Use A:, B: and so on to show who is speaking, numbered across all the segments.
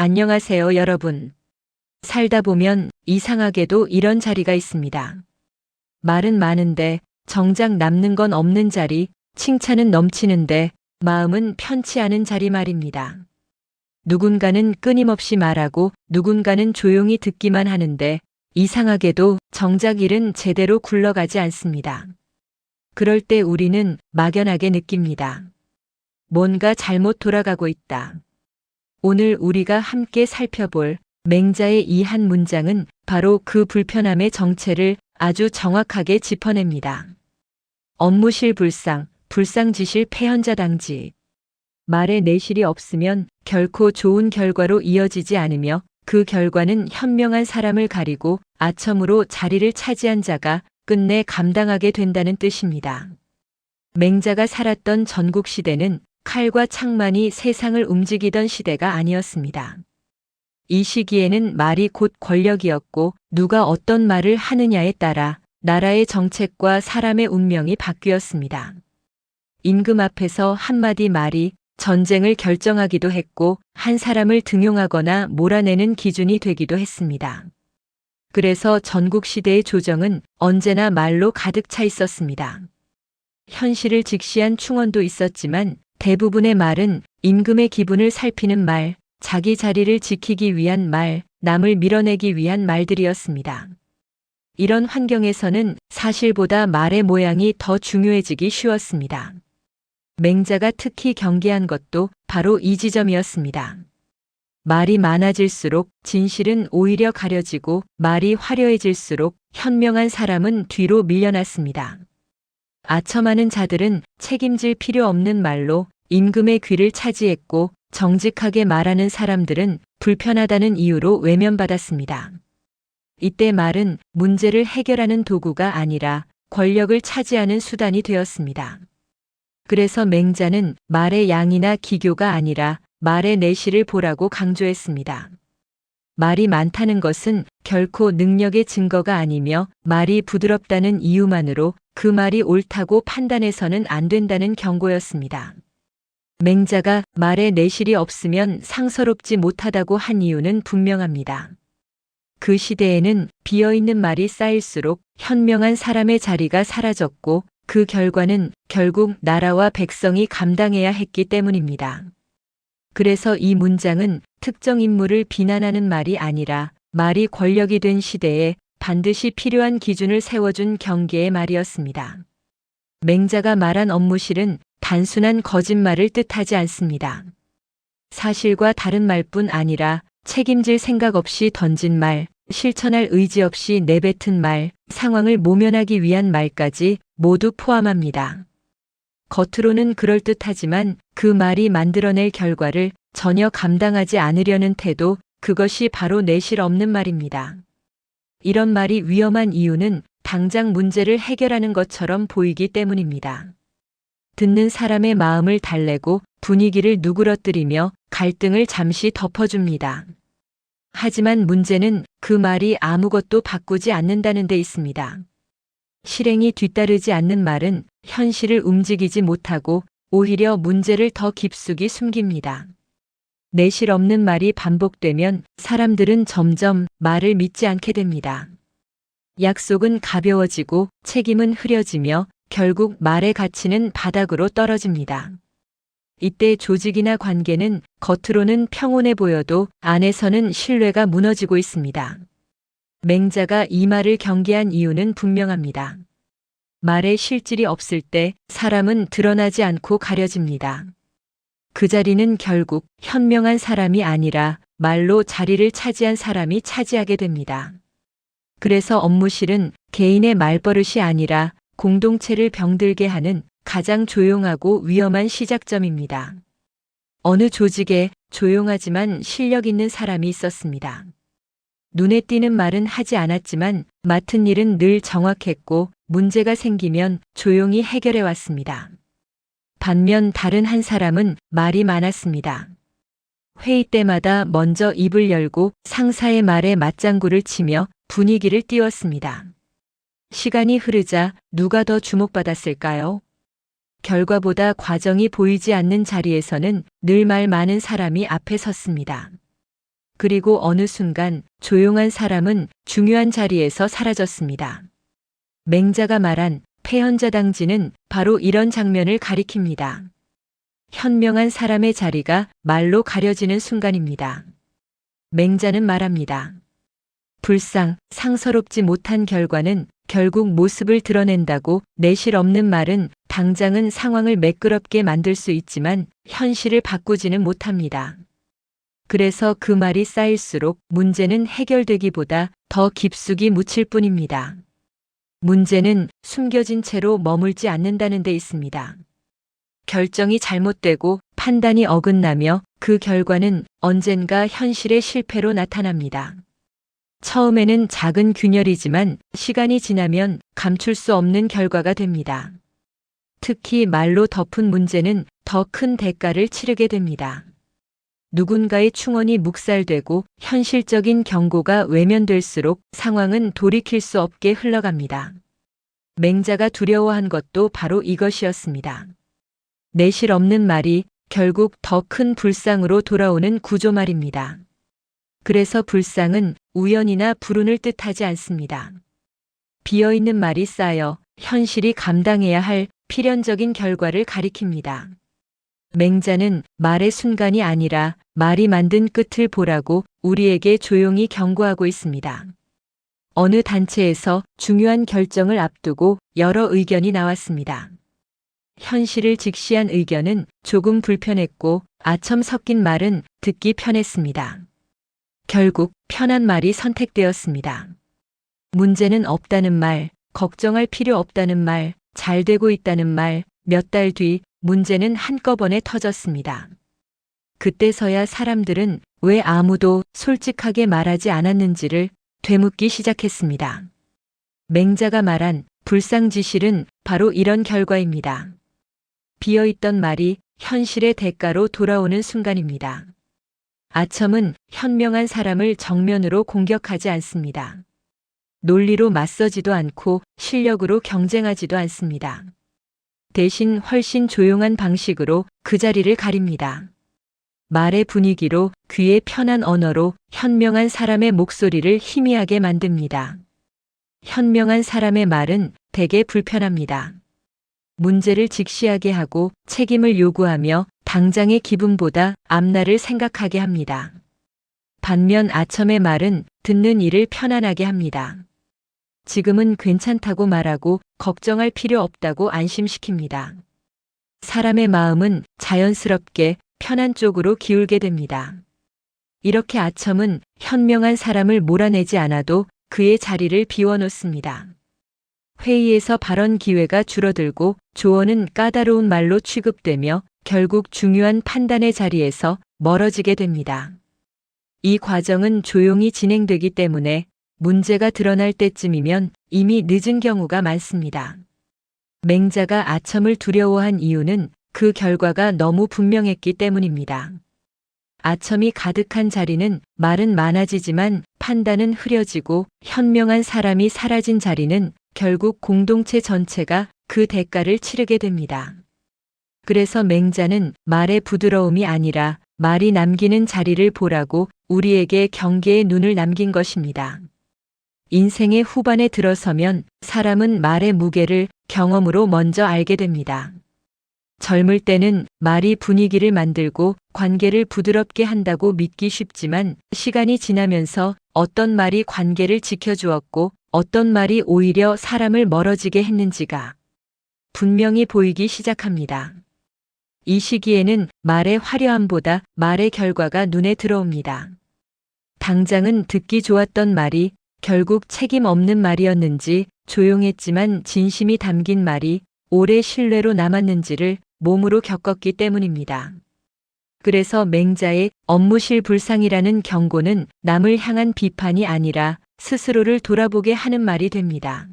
A: 안녕하세요, 여러분. 살다 보면 이상하게도 이런 자리가 있습니다. 말은 많은데 정작 남는 건 없는 자리, 칭찬은 넘치는데 마음은 편치 않은 자리 말입니다. 누군가는 끊임없이 말하고 누군가는 조용히 듣기만 하는데 이상하게도 정작 일은 제대로 굴러가지 않습니다. 그럴 때 우리는 막연하게 느낍니다. 뭔가 잘못 돌아가고 있다. 오늘 우리가 함께 살펴볼 맹자의 이 한 문장은 바로 그 불편함의 정체를 아주 정확하게 짚어냅니다. 업무실 불상, 불상지실 폐현자당지. 말에 내실이 없으면 결코 좋은 결과로 이어지지 않으며 그 결과는 현명한 사람을 가리고 아첨으로 자리를 차지한 자가 끝내 감당하게 된다는 뜻입니다. 맹자가 살았던 전국 시대는 칼과 창만이 세상을 움직이던 시대가 아니었습니다. 이 시기에는 말이 곧 권력이었고 누가 어떤 말을 하느냐에 따라 나라의 정책과 사람의 운명이 바뀌었습니다. 임금 앞에서 한마디 말이 전쟁을 결정하기도 했고 한 사람을 등용하거나 몰아내는 기준이 되기도 했습니다. 그래서 전국 시대의 조정은 언제나 말로 가득 차 있었습니다. 현실을 직시한 충언도 있었지만 대부분의 말은 임금의 기분을 살피는 말, 자기 자리를 지키기 위한 말, 남을 밀어내기 위한 말들이었습니다. 이런 환경에서는 사실보다 말의 모양이 더 중요해지기 쉬웠습니다. 맹자가 특히 경계한 것도 바로 이 지점이었습니다. 말이 많아질수록 진실은 오히려 가려지고 말이 화려해질수록 현명한 사람은 뒤로 밀려났습니다. 아첨하는 자들은 책임질 필요 없는 말로 임금의 귀를 차지했고 정직하게 말하는 사람들은 불편하다는 이유로 외면받았습니다. 이때 말은 문제를 해결하는 도구가 아니라 권력을 차지하는 수단이 되었습니다. 그래서 맹자는 말의 양이나 기교가 아니라 말의 내실을 보라고 강조했습니다. 말이 많다는 것은 결코 능력의 증거가 아니며 말이 부드럽다는 이유만으로 그 말이 옳다고 판단해서는 안 된다는 경고였습니다. 맹자가 말에 내실이 없으면 상서롭지 못하다고 한 이유는 분명합니다. 그 시대에는 비어있는 말이 쌓일수록 현명한 사람의 자리가 사라졌고 그 결과는 결국 나라와 백성이 감당해야 했기 때문입니다. 그래서 이 문장은 특정 인물을 비난하는 말이 아니라 말이 권력이 된 시대에 반드시 필요한 기준을 세워준 경계의 말이었습니다. 맹자가 말한 업무실은 단순한 거짓말을 뜻하지 않습니다. 사실과 다른 말뿐 아니라 책임질 생각 없이 던진 말, 실천할 의지 없이 내뱉은 말, 상황을 모면하기 위한 말까지 모두 포함합니다. 겉으로는 그럴듯하지만 그 말이 만들어낼 결과를 전혀 감당하지 않으려는 태도, 그것이 바로 내실 없는 말입니다. 이런 말이 위험한 이유는 당장 문제를 해결하는 것처럼 보이기 때문입니다. 듣는 사람의 마음을 달래고 분위기를 누그러뜨리며 갈등을 잠시 덮어줍니다. 하지만 문제는 그 말이 아무것도 바꾸지 않는다는 데 있습니다. 실행이 뒤따르지 않는 말은 현실을 움직이지 못하고 오히려 문제를 더 깊숙이 숨깁니다. 내실 없는 말이 반복되면 사람들은 점점 말을 믿지 않게 됩니다. 약속은 가벼워지고 책임은 흐려지며 결국 말의 가치는 바닥으로 떨어집니다. 이때 조직이나 관계는 겉으로는 평온해 보여도 안에서는 신뢰가 무너지고 있습니다. 맹자가 이 말을 경계한 이유는 분명합니다. 말에 실질이 없을 때 사람은 드러나지 않고 가려집니다. 그 자리는 결국 현명한 사람이 아니라 말로 자리를 차지한 사람이 차지하게 됩니다. 그래서 업무실은 개인의 말버릇이 아니라 공동체를 병들게 하는 가장 조용하고 위험한 시작점입니다. 어느 조직에 조용하지만 실력 있는 사람이 있었습니다. 눈에 띄는 말은 하지 않았지만 맡은 일은 늘 정확했고 문제가 생기면 조용히 해결해 왔습니다. 반면 다른 한 사람은 말이 많았습니다. 회의 때마다 먼저 입을 열고 상사의 말에 맞장구를 치며 분위기를 띄웠습니다. 시간이 흐르자 누가 더 주목받았을까요? 결과보다 과정이 보이지 않는 자리에서는 늘 말 많은 사람이 앞에 섰습니다. 그리고 어느 순간 조용한 사람은 중요한 자리에서 사라졌습니다. 맹자가 말한 폐현자 당지는 바로 이런 장면을 가리킵니다. 현명한 사람의 자리가 말로 가려지는 순간입니다. 맹자는 말합니다. 불상, 상서롭지 못한 결과는 결국 모습을 드러낸다고 내실 없는 말은 당장은 상황을 매끄럽게 만들 수 있지만 현실을 바꾸지는 못합니다. 그래서 그 말이 쌓일수록 문제는 해결되기보다 더 깊숙이 묻힐 뿐입니다. 문제는 숨겨진 채로 머물지 않는다는 데 있습니다. 결정이 잘못되고 판단이 어긋나며 그 결과는 언젠가 현실의 실패로 나타납니다. 처음에는 작은 균열이지만 시간이 지나면 감출 수 없는 결과가 됩니다. 특히 말로 덮은 문제는 더 큰 대가를 치르게 됩니다. 누군가의 충언이 묵살되고 현실적인 경고가 외면될수록 상황은 돌이킬 수 없게 흘러갑니다. 맹자가 두려워한 것도 바로 이것이었습니다. 내실 없는 말이 결국 더 큰 불상으로 돌아오는 구조 말입니다. 그래서 불상은 우연이나 불운을 뜻하지 않습니다. 비어있는 말이 쌓여 현실이 감당해야 할 필연적인 결과를 가리킵니다. 맹자는 말의 순간이 아니라 말이 만든 끝을 보라고 우리에게 조용히 경고하고 있습니다. 어느 단체에서 중요한 결정을 앞두고 여러 의견이 나왔습니다. 현실을 직시한 의견은 조금 불편했고 아첨 섞인 말은 듣기 편했습니다. 결국 편한 말이 선택되었습니다. 문제는 없다는 말, 걱정할 필요 없다는 말, 잘 되고 있다는 말, 몇 달 뒤 문제는 한꺼번에 터졌습니다. 그때서야 사람들은 왜 아무도 솔직하게 말하지 않았는지를 되묻기 시작했습니다. 맹자가 말한 불상지실은 바로 이런 결과입니다. 비어있던 말이 현실의 대가로 돌아오는 순간입니다. 아첨은 현명한 사람을 정면으로 공격하지 않습니다. 논리로 맞서지도 않고 실력으로 경쟁하지도 않습니다. 대신 훨씬 조용한 방식으로 그 자리를 가립니다. 말의 분위기로 귀에 편한 언어로 현명한 사람의 목소리를 희미하게 만듭니다. 현명한 사람의 말은 대개 불편합니다. 문제를 직시하게 하고 책임을 요구하며 당장의 기분보다 앞날을 생각하게 합니다. 반면 아첨의 말은 듣는 이를 편안하게 합니다. 지금은 괜찮다고 말하고 걱정할 필요 없다고 안심시킵니다. 사람의 마음은 자연스럽게 편한 쪽으로 기울게 됩니다. 이렇게 아첨은 현명한 사람을 몰아내지 않아도 그의 자리를 비워놓습니다. 회의에서 발언 기회가 줄어들고 조언은 까다로운 말로 취급되며 결국 중요한 판단의 자리에서 멀어지게 됩니다. 이 과정은 조용히 진행되기 때문에 문제가 드러날 때쯤이면 이미 늦은 경우가 많습니다. 맹자가 아첨을 두려워한 이유는 그 결과가 너무 분명했기 때문입니다. 아첨이 가득한 자리는 말은 많아지지만 판단은 흐려지고 현명한 사람이 사라진 자리는 결국 공동체 전체가 그 대가를 치르게 됩니다. 그래서 맹자는 말의 부드러움이 아니라 말이 남기는 자리를 보라고 우리에게 경계의 눈을 남긴 것입니다. 인생의 후반에 들어서면 사람은 말의 무게를 경험으로 먼저 알게 됩니다. 젊을 때는 말이 분위기를 만들고 관계를 부드럽게 한다고 믿기 쉽지만 시간이 지나면서 어떤 말이 관계를 지켜주었고 어떤 말이 오히려 사람을 멀어지게 했는지가 분명히 보이기 시작합니다. 이 시기에는 말의 화려함보다 말의 결과가 눈에 들어옵니다. 당장은 듣기 좋았던 말이 결국 책임 없는 말이었는지 조용했지만 진심이 담긴 말이 오래 신뢰로 남았는지를 몸으로 겪었기 때문입니다. 그래서 맹자의 업무실 불상이라는 경고는 남을 향한 비판이 아니라 스스로를 돌아보게 하는 말이 됩니다.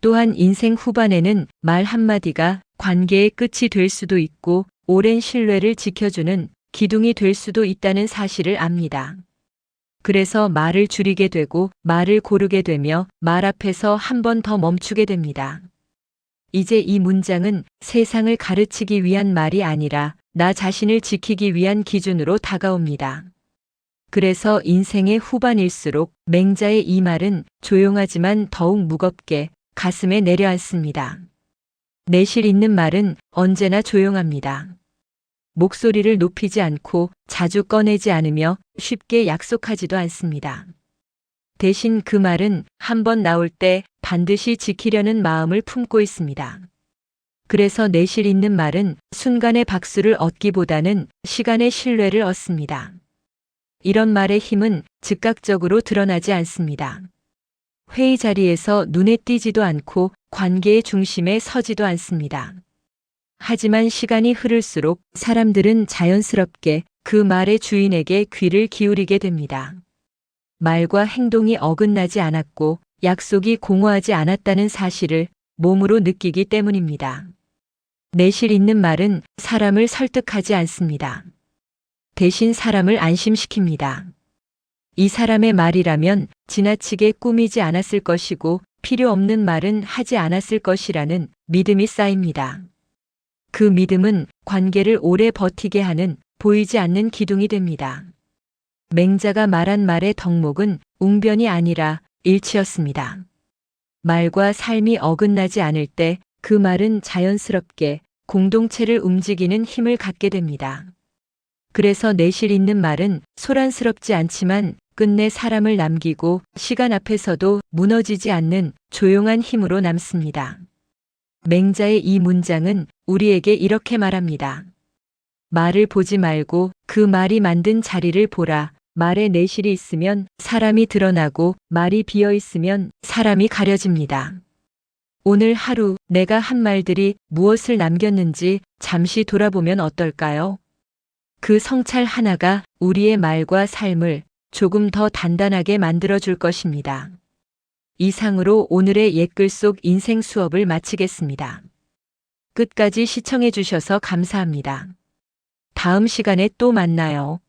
A: 또한 인생 후반에는 말 한마디가 관계의 끝이 될 수도 있고 오랜 신뢰를 지켜주는 기둥이 될 수도 있다는 사실을 압니다. 그래서 말을 줄이게 되고 말을 고르게 되며 말 앞에서 한 번 더 멈추게 됩니다. 이제 이 문장은 세상을 가르치기 위한 말이 아니라 나 자신을 지키기 위한 기준으로 다가옵니다. 그래서 인생의 후반일수록 맹자의 이 말은 조용하지만 더욱 무겁게 가슴에 내려앉습니다. 내실 있는 말은 언제나 조용합니다. 목소리를 높이지 않고 자주 꺼내지 않으며 쉽게 약속하지도 않습니다. 대신 그 말은 한 번 나올 때 반드시 지키려는 마음을 품고 있습니다. 그래서 내실 있는 말은 순간의 박수를 얻기보다는 시간의 신뢰를 얻습니다. 이런 말의 힘은 즉각적으로 드러나지 않습니다. 회의 자리에서 눈에 띄지도 않고 관계의 중심에 서지도 않습니다. 하지만 시간이 흐를수록 사람들은 자연스럽게 그 말의 주인에게 귀를 기울이게 됩니다. 말과 행동이 어긋나지 않았고 약속이 공허하지 않았다는 사실을 몸으로 느끼기 때문입니다. 내실 있는 말은 사람을 설득하지 않습니다. 대신 사람을 안심시킵니다. 이 사람의 말이라면 지나치게 꾸미지 않았을 것이고 필요 없는 말은 하지 않았을 것이라는 믿음이 쌓입니다. 그 믿음은 관계를 오래 버티게 하는 보이지 않는 기둥이 됩니다. 맹자가 말한 말의 덕목은 웅변이 아니라 일치였습니다. 말과 삶이 어긋나지 않을 때 그 말은 자연스럽게 공동체를 움직이는 힘을 갖게 됩니다. 그래서 내실 있는 말은 소란스럽지 않지만 끝내 사람을 남기고 시간 앞에서도 무너지지 않는 조용한 힘으로 남습니다. 맹자의 이 문장은 우리에게 이렇게 말합니다. 말을 보지 말고 그 말이 만든 자리를 보라. 말에 내실이 있으면 사람이 드러나고 말이 비어 있으면 사람이 가려집니다. 오늘 하루 내가 한 말들이 무엇을 남겼는지 잠시 돌아보면 어떨까요? 그 성찰 하나가 우리의 말과 삶을 조금 더 단단하게 만들어 줄 것입니다. 이상으로 오늘의 옛글 속 인생 수업을 마치겠습니다. 끝까지 시청해 주셔서 감사합니다. 다음 시간에 또 만나요.